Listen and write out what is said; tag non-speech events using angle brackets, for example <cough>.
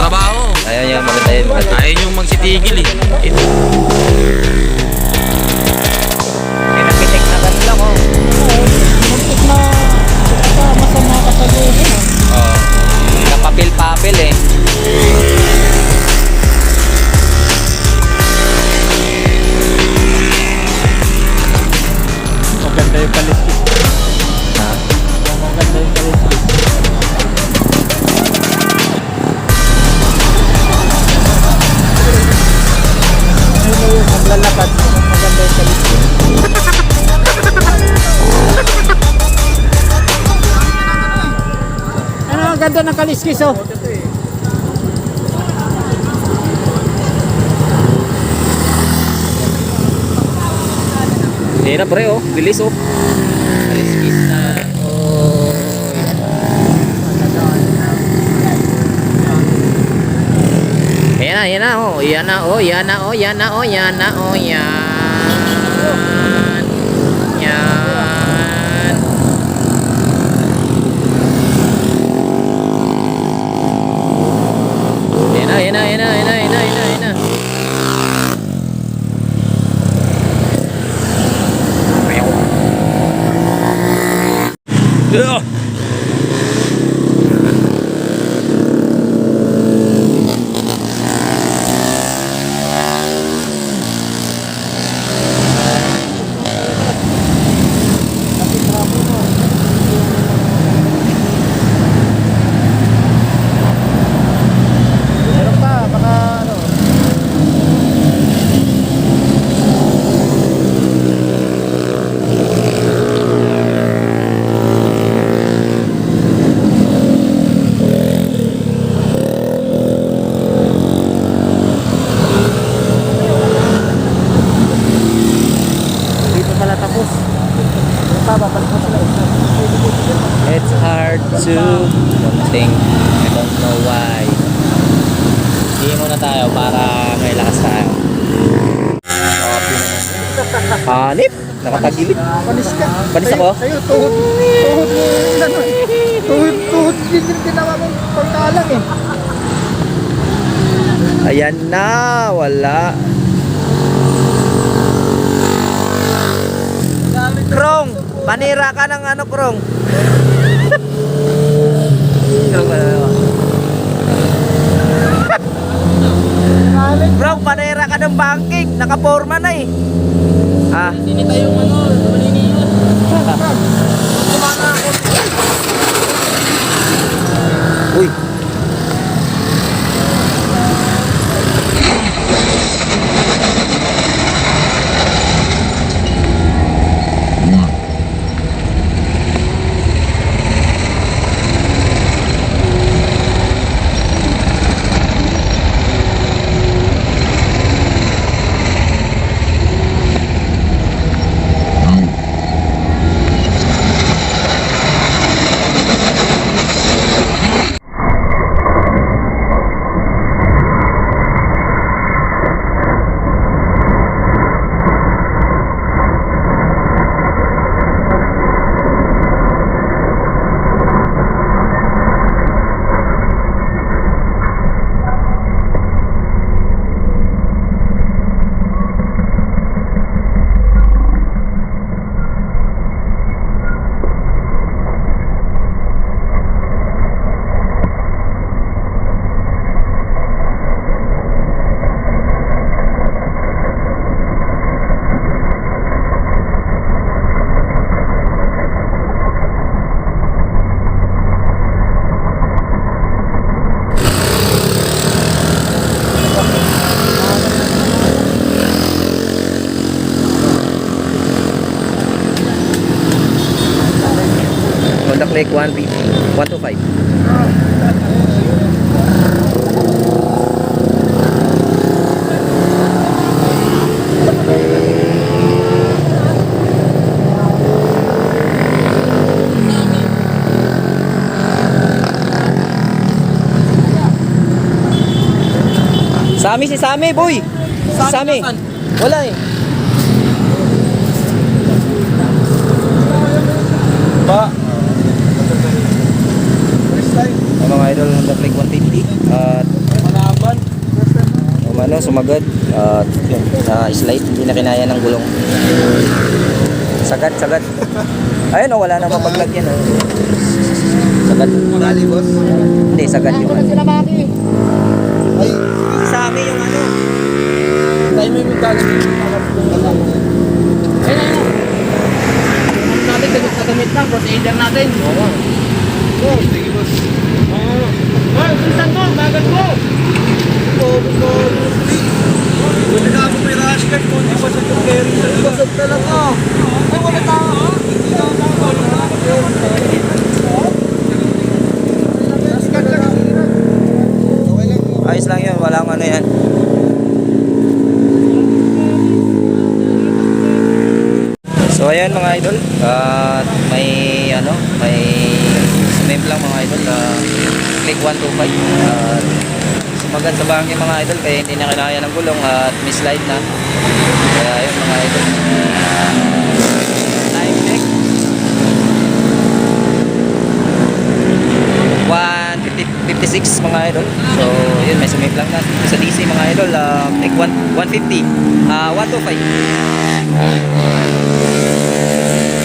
trabaho. Ayaw niya, maganda yun. Maganda. Magsitigil eh. Ito. May na gas lang, oh. Ganda ng kaliskis oh? Hindi na pre, oh. Bilis, oh. Kaliskis. Oh. Yan na, yan na, oh. Yan na, oh. Yan na, oh. Yan na, oh. Yan na, oh. Yan. Ugh. Don't think. I don't know why. Hindi muna tayo para may lakas tayo. Hanip! Nakatagilid. Panis ka. Panis ako? Sa'yo, tuhod. Tuhod mo ano eh. Tuhod, tuhod din yung ginawa mong pagkalang eh. Ayan na! Wala. Krong! Panira ka ng ano, Krong? <laughs> Krong, panira ka ng banking. Nakaporma na eh. Ah. Sinita yung ano, maliniwan. Uy. Click 150. 125. Sami si Sami, boy. Si Sami. Wala eh. Ang mga idol Honda Click 150 at ano, sumagat. At yun, na slide, hindi na kinaya ng gulong. Sagat, sagat. Ayun oh, wala na mapaglagyan oh. Sagat. Dali, boss. Hindi, sagat yung ano. sila Maki. Ay, Sa amin yung ano. tayo may magagawin. Ayun, ayun. Natin, gamit na gamit lang, procedure natin. Oo, sige boss. Oo. Ay, pinsan ko, bagat ko. Oo, oo. Buti na ako may rush card kung hindi basag yung carry sa iba. Basag talaga. Ay, wala tao. Hindi na ako. Rush card lang. Okay lang. Ayos lang ano yan. So ayan mga idol, at may ano, may name lang mga idol, uh, click 125 at sumagat sa bangin mga idol kaya hindi na kinaya ng gulong at mislide na. Kaya yun mga idol. Time 156 mga idol. So, yun, may sumip lang na. Sa DC mga idol, uh, take 1, 150. Ah, 125.